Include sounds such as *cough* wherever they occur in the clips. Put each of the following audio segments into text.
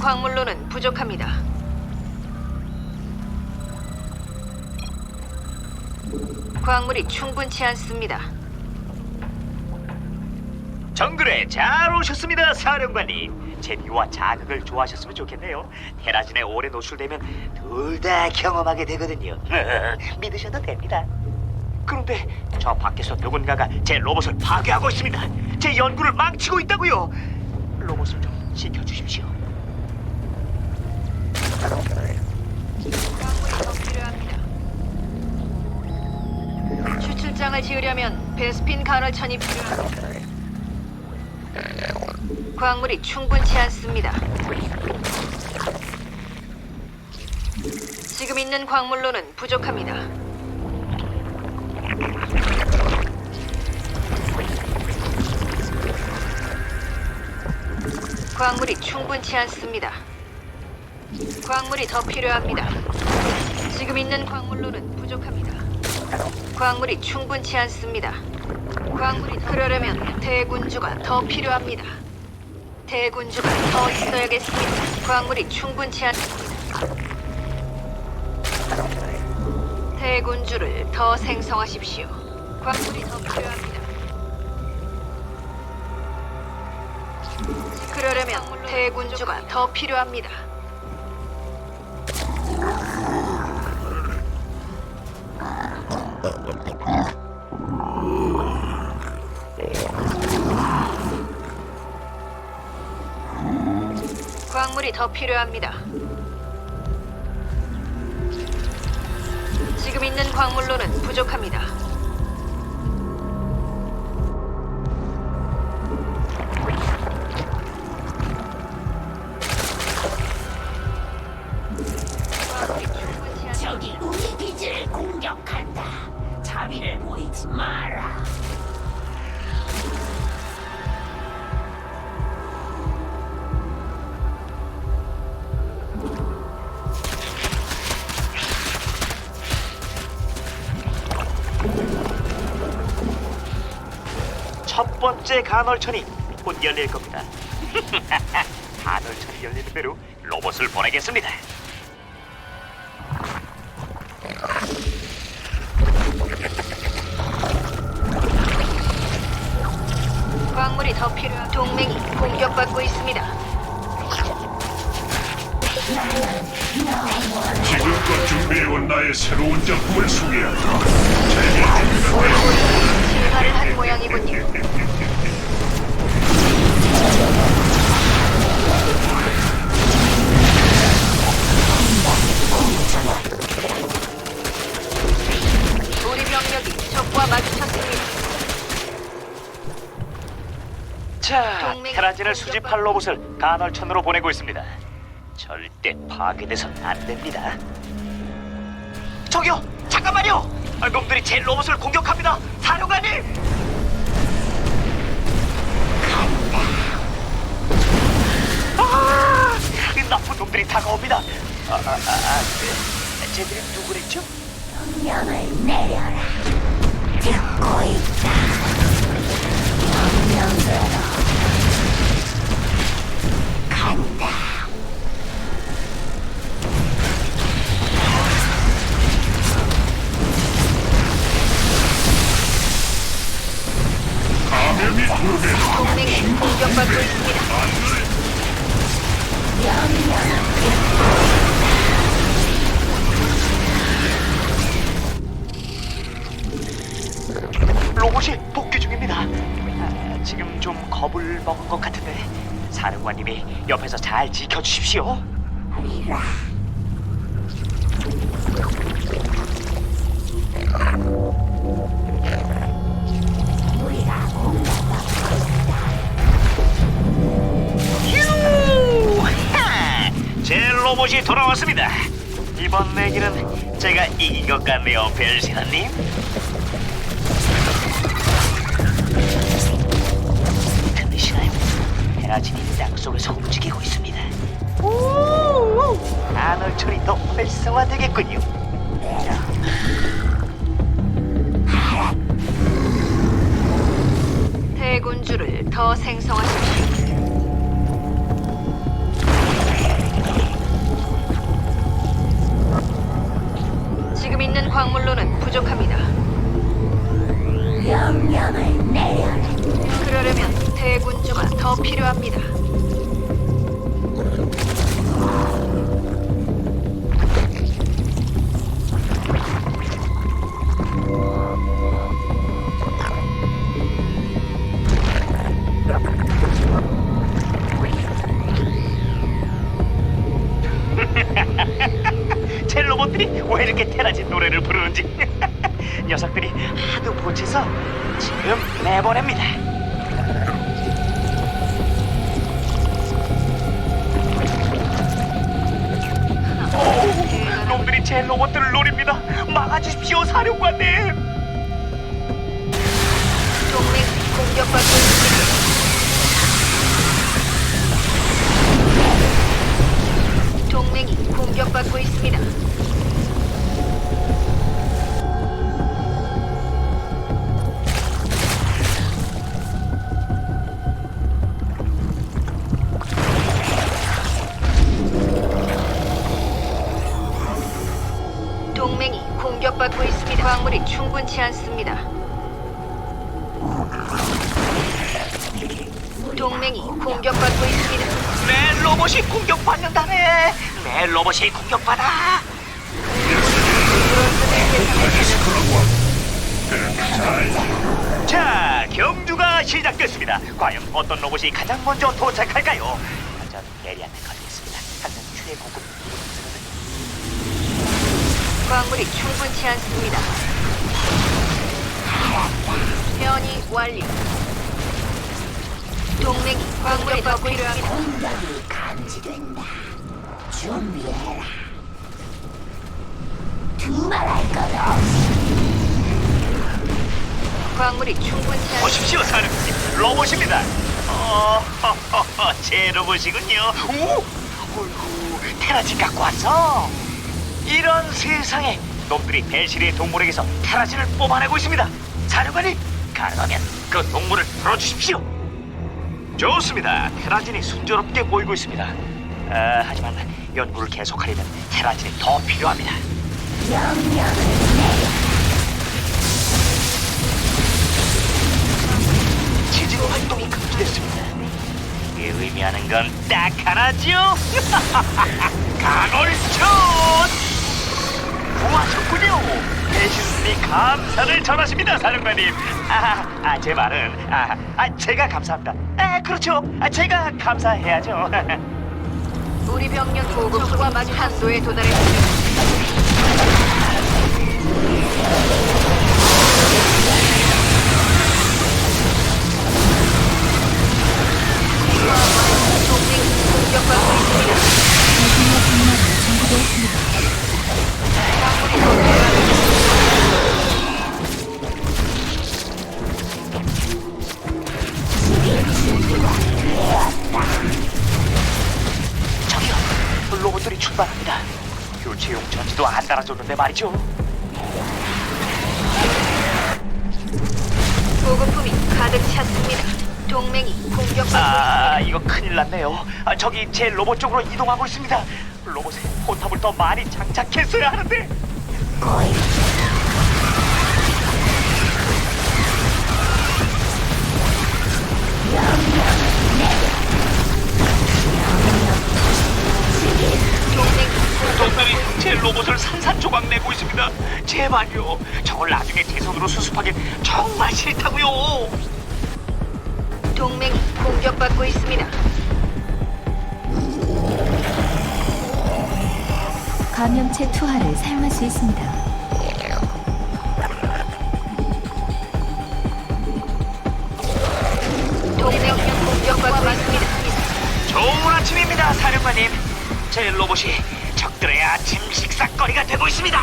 광물로는 부족합니다. 광물이 충분치 않습니다. 정글에 잘 오셨습니다, 사령관님. 재미와 자극을 좋아하셨으면 좋겠네요. 테라진에 오래 노출되면 둘 다 경험하게 되거든요. *laughs* 믿으셔도 됩니다. 그런데 저 밖에서 누군가가 제 로봇을 파괴하고 있습니다. 제 연구를 망치고 있다고요. 로봇을 좀 지켜주십시오. 필요합니다. 추출장을 지으려면 베스핀 간헐천이 필요합니다. 광물이 충분치 않습니다. 지금 있는 광물로는 부족합니다. 광물이 충분치 않습니다. 광물이 더 필요합니다. 지금 있는 광물로는 부족합니다. 광물이 충분치 않습니다. 광물이 그러려면 대군주가 더 필요합니다. 대군주가 더 있어야겠습니다. 광물이 충분치 않습니다. 대군주를 더 생성하십시오. 광물이 더 필요합니다. 그러려면 대군주가 더 필요합니다. 광물이 더 필요합니다. 지금 있는 광물로는 부족합니다. 번째 간헐천이 곧 열릴 겁니다. *laughs* 간헐천이 열리는 대로 로봇을 보내겠습니다. 광물이 더 필요한 동맹이 공격받고 있습니다. 지금껏 준비해온 나의 새로운 작품을 소개한다. 진화를 한 모양이군요. 우리 병력이 적과 마주쳤습니다. 자, 테라진을 수집할 로봇을 간헐천으로 보내고 있습니다. 절대 파괴돼선 안 됩니다. 저기요, 잠깐만요. 아, 놈들이 제 로봇을 공격합니다. 사령관님. 아, 나쁜 놈들이 다가옵니다. 아, 아, 아, 아, 네. 쟤들이 누구랬죠? 명령을 내려라. 듣고 있다. 명령대로 간다. 감염이 두 배. 동맹이 공격받고 있습니다. 로봇이 복귀 중입니다. 아, 지금 좀 겁을 먹은 것 같은데 사령관님이 옆에서 잘 지켜주십시오. 리라. 로봇이 돌아왔습니다. 이번 내기는 제가 이긴 것 같네요, 벨시나님. 들리시나요? 헤라진이 땅 속에서 움직이고 있습니다. 간헐철이 더 활성화되겠군요. 대군주를 더 생성하십시오. 광물로는 부족합니다. 명령을 내려라. 그러려면 대군주가 더 필요합니다. *laughs* 왜 이렇게 테라진 노래를 부르는지 *laughs* 녀석들이 하도 보채서 지금 내보냅니다. 오, 놈들이 제 로봇들을 노립니다. 막아주십시오, 사령관님. 동맹 공격받고 있습니다. 공격받고 있습니다. 공격받고 있습니다. 광물이 충분치 않습니다. 동맹이 공격받고 있습니다. 내 로봇이 공격받는다네. 내 로봇이 공격받아. 자, 경주가 시작됐습니다. 과연 어떤 로봇이 가장 먼저 도착할까요? 전 예리한테 걸리겠습니다. 항상 최고급 광물이 충분치 않습니다. 변이 완료. 동맹이 광물이 더 필요합니다. 공격이 감지된다. 준비해라. 두말할 것 없이 광물이 충분치 않습니다. 보십시오, 사령관님. 로봇입니다. 어, *laughs* 제 로봇이군요. 오, 어이구, 테라진 갖고 왔어. 이런 세상에 놈들이 배실의 동물에게서 테라진을 뽑아내고 있습니다. 사령관님, 가능하면 그 동물을 풀어주십시오. 좋습니다. 테라진이 순조롭게 모이고 있습니다. 아, 하지만 연구를 계속하려면 테라진이 더 필요합니다. 지진 활동이 금지됐습니다. 이게 의미하는 건 딱 하나죠. 간헐촌 *laughs* 구하셨군요. 대신분이 감사를 전하십니다, 사령관님. 아, 아, 제 말은 아, 아, 제가 감사합니다. 아, 그렇죠. 아, 제가 감사해야죠. *laughs* 우리 병력 보급과 마주 한도에 도달했습니다. 교체용 전지도 안 달아줬는데 말이죠. 보급품이 가득 찼습니다. 동맹이 공격받고 아, 있습니다. 이거 큰일 났네요. 아, 저기 제 로봇 쪽으로 이동하고 있습니다. 로봇에 포탑을 더 많이 장착했어야 하는데. 고이 제 로봇을 산산조각 내고 있습니다. 제발요. 저걸 나중에 제 손으로 수습하기 정말 싫다고요. 동맹이 공격받고 있습니다. 감염체 투하를 사용할 수 있습니다. 동맹이 공격받고 있습니다. 좋은 아침입니다, 사령관님. 제 로봇이 적들의 아침 식사거리가 되고 있습니다.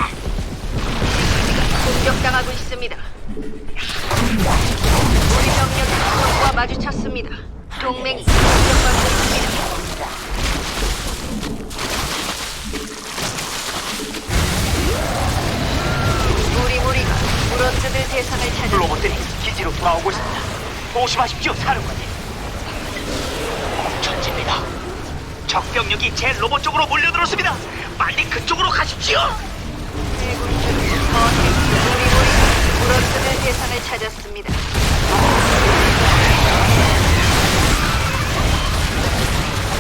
공격당하고 있습니다. 우리 병력이 적과 마주쳤습니다. 동맹이 공격받고 있습니다. 우리 무리가 물어뜯을 대상을 찾아 로봇들이 기지로 돌아오고 있습니다. 조심하십시오, 사령관님. 적병력이 제 로봇 쪽으로 몰려들었습니다. 빨리 그쪽으로 가십시오. 물어뜯을 대상을 찾았습니다.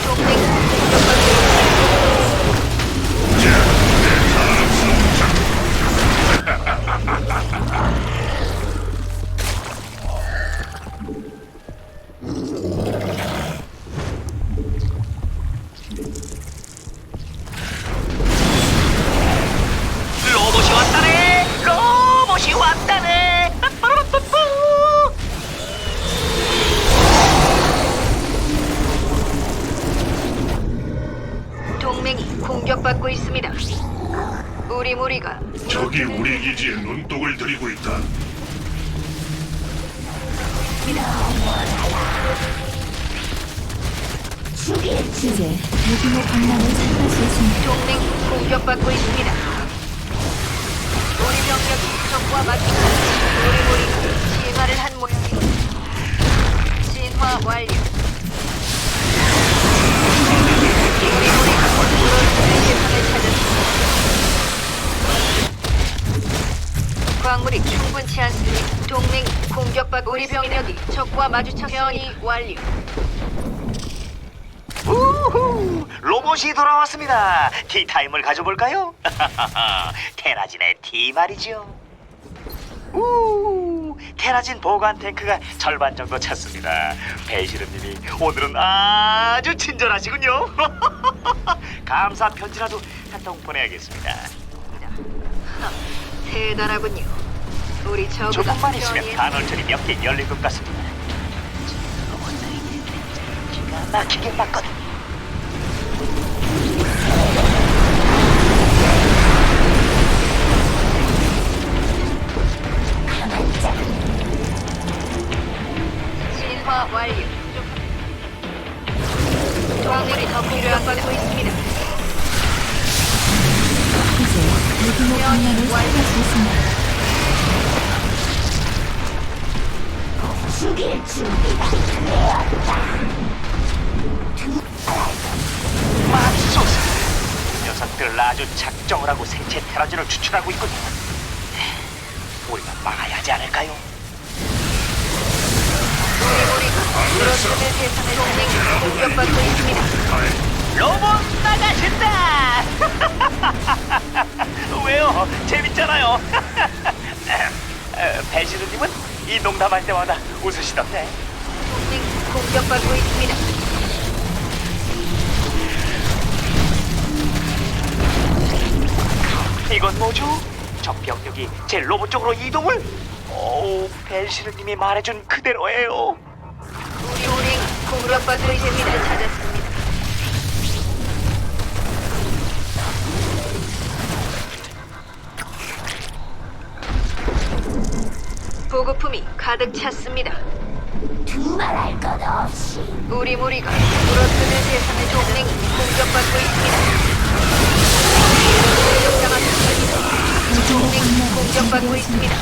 동맹이 공격받고 있습니다. 광물이 충분치 않습니다. 동맹이 공격받고 우리 병력이 적과 마주쳐 변이 완료. 우후, 로봇이 돌아왔습니다. 티타임을 가져볼까요? *laughs* 테라진의 티 말이죠. 우, 테라진 보관 탱크가 절반 정도 찼습니다. 배시르님이 오늘은 아주 친절하시군요. *laughs* 감사 편지라도 한 통 보내야겠습니다. 대단하군요. 우리 저그가 조금만 있으면 변이에 간헐천이 몇 개 열릴 것 같습니다. 기가 막히게 맞거든. 농담할 때마다 웃으시던데 동맹이 공격받고 있습니다. 이건 뭐죠? 적 병력이 제 로봇 쪽으로 이동을? 오, 배시르님이 말해준 그대로예요 우리 우리 공격받고 있습니다. 찾았 보급품이 가득 찼습니다. 두말할 것 없이 우리 무리가 물어뜯을 대상을 동맹이 공격받고 있습니다. 동맹이 공격받고 있습니다.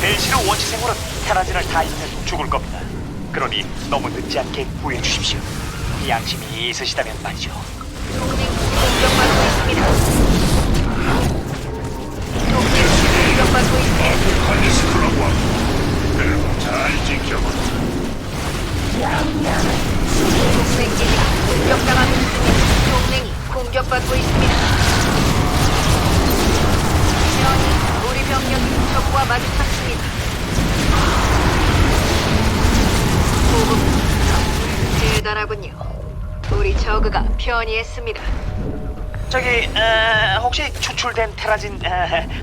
벨시르 원시 생물은 테라진을 다 입면 죽을 겁니다. 그러니 너무 늦지 않게 구해 주십시오. 양심이 있으시다면 말이죠. 동맹이 공격받고 있습니다. 우리. 우리 저그가 변이했습니다. 저기 어, 혹시 추출된 테라진 어,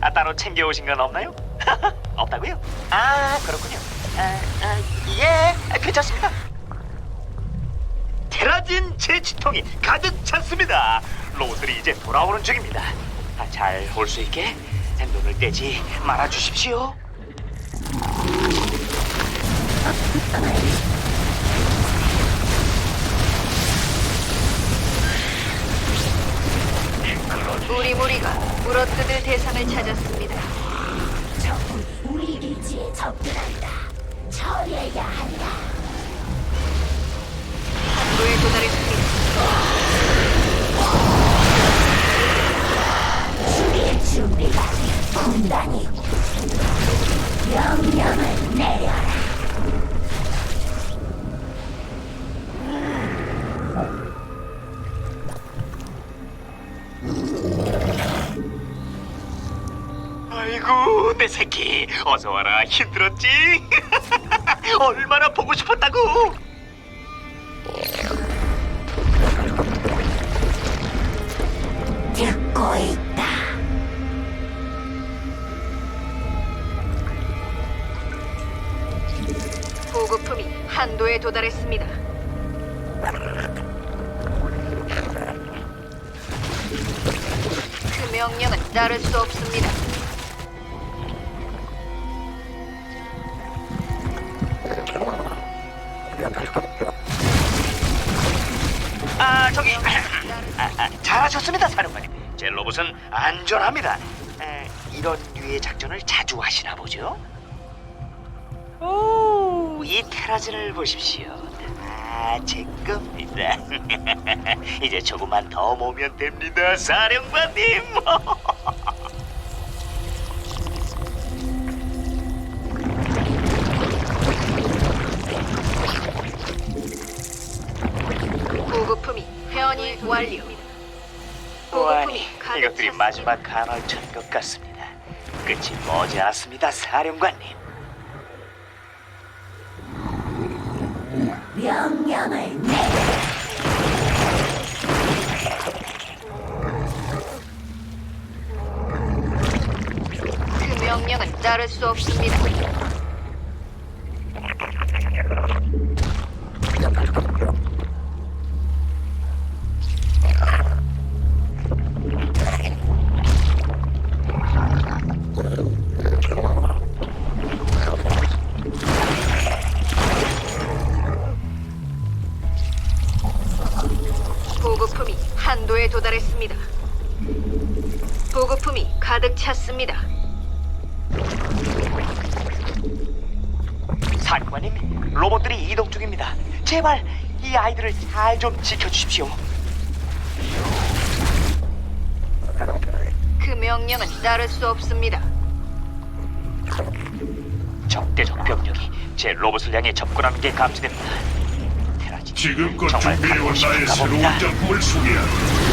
아, 따로 챙겨오신 건 없나요? *laughs* 없다고요? 아 그렇군요. 아, 아, 예, 아, 괜찮습니다. 테라진 제치통이 가득 찼습니다. 로봇들이 이제 돌아오는 중입니다. 아, 잘올 수 있게 눈을 떼지 말아 주십시오. 우리 무리가 물어뜯을 대상을 찾았습니다. 적군이 우리 기지에 접근한다. 처리해야 한다. 항로에 도달했습니다. 새끼 어서 와라 힘들었지? *laughs* 얼마나 보고 싶었다고? 듣고 있다. 보급품이 한도에 도달했습니다. 그 명령은 따를 수 없습니다. 제 로봇은 안전합니다 에, 이런 류의 작전을 자주 하시나 보죠? 오 이 테라진을 보십시오 다제 겁니다 *laughs* 이제 조금만 더 모으면 됩니다 사령관님 *laughs* 보급품이 회원이 완료. 보아니 가득 이것들이. 마지막 간헐천인 것 같습니다 끝이 머지 않았습니다 사령관님 명령을 내려. 그 명령은 따를 수 없습니다. 한도에 도달했습니다. 보급품이 가득 찼습니다. 사령관님 로봇들이 이동 중입니다 제발 이 아이들을 잘 좀 지켜주십시오 그 명령은 따를 수 없습니다. 적대적 병력이 제 로봇을 향해 접근하는 게 감지됩니다 테라진 지금껏 정말 준비해온 나의 싶은가 새로운 봅니다. 작품을 소개하라.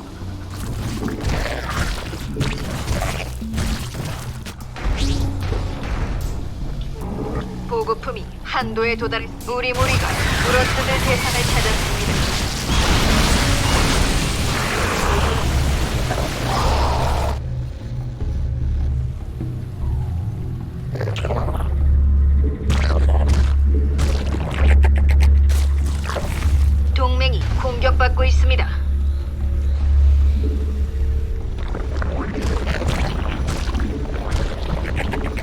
한도에 도달해 우리 무리가 물어뜯을 대상을 찾았습니다. 동맹이 공격받고 있습니다.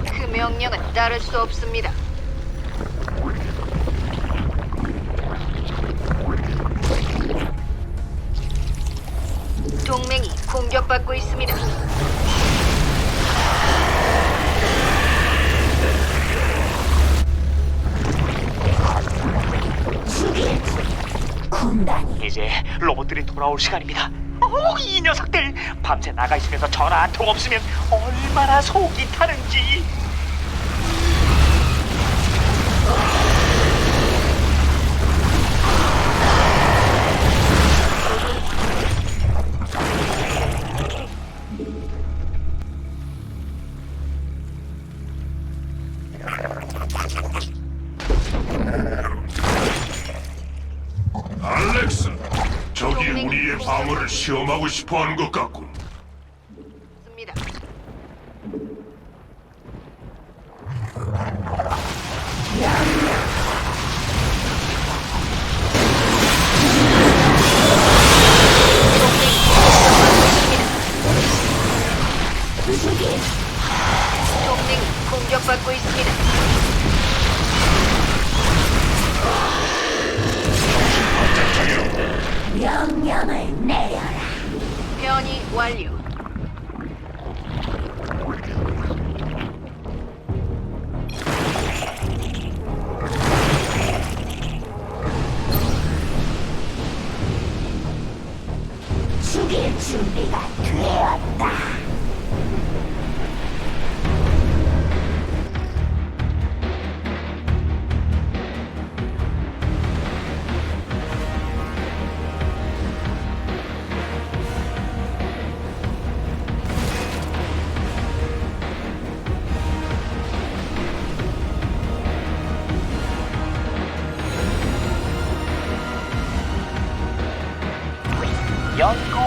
그 명령은 따를 수 없습니다. 돌아올 시간입니다. 어, 이 녀석들! 밤새 나가 있으면서 전화 한 통 없으면 얼마나 속이 타는지 시험하고 싶어하는 것 같군. 있습니다. 동맹이 공격받고 있습니다. 명령을 내려라. 변이 완료. 연구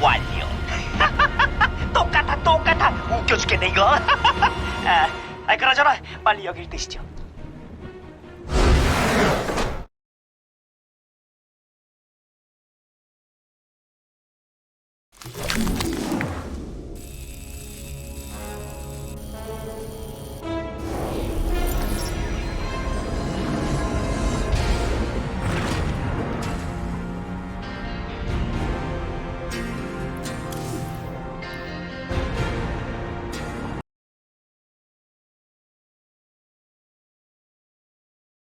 완료. *laughs* 똑같아, 똑같아. 웃겨 죽겠네 이거. *laughs* 아, 아, 그러잖아. 빨리 여길 뜨시죠.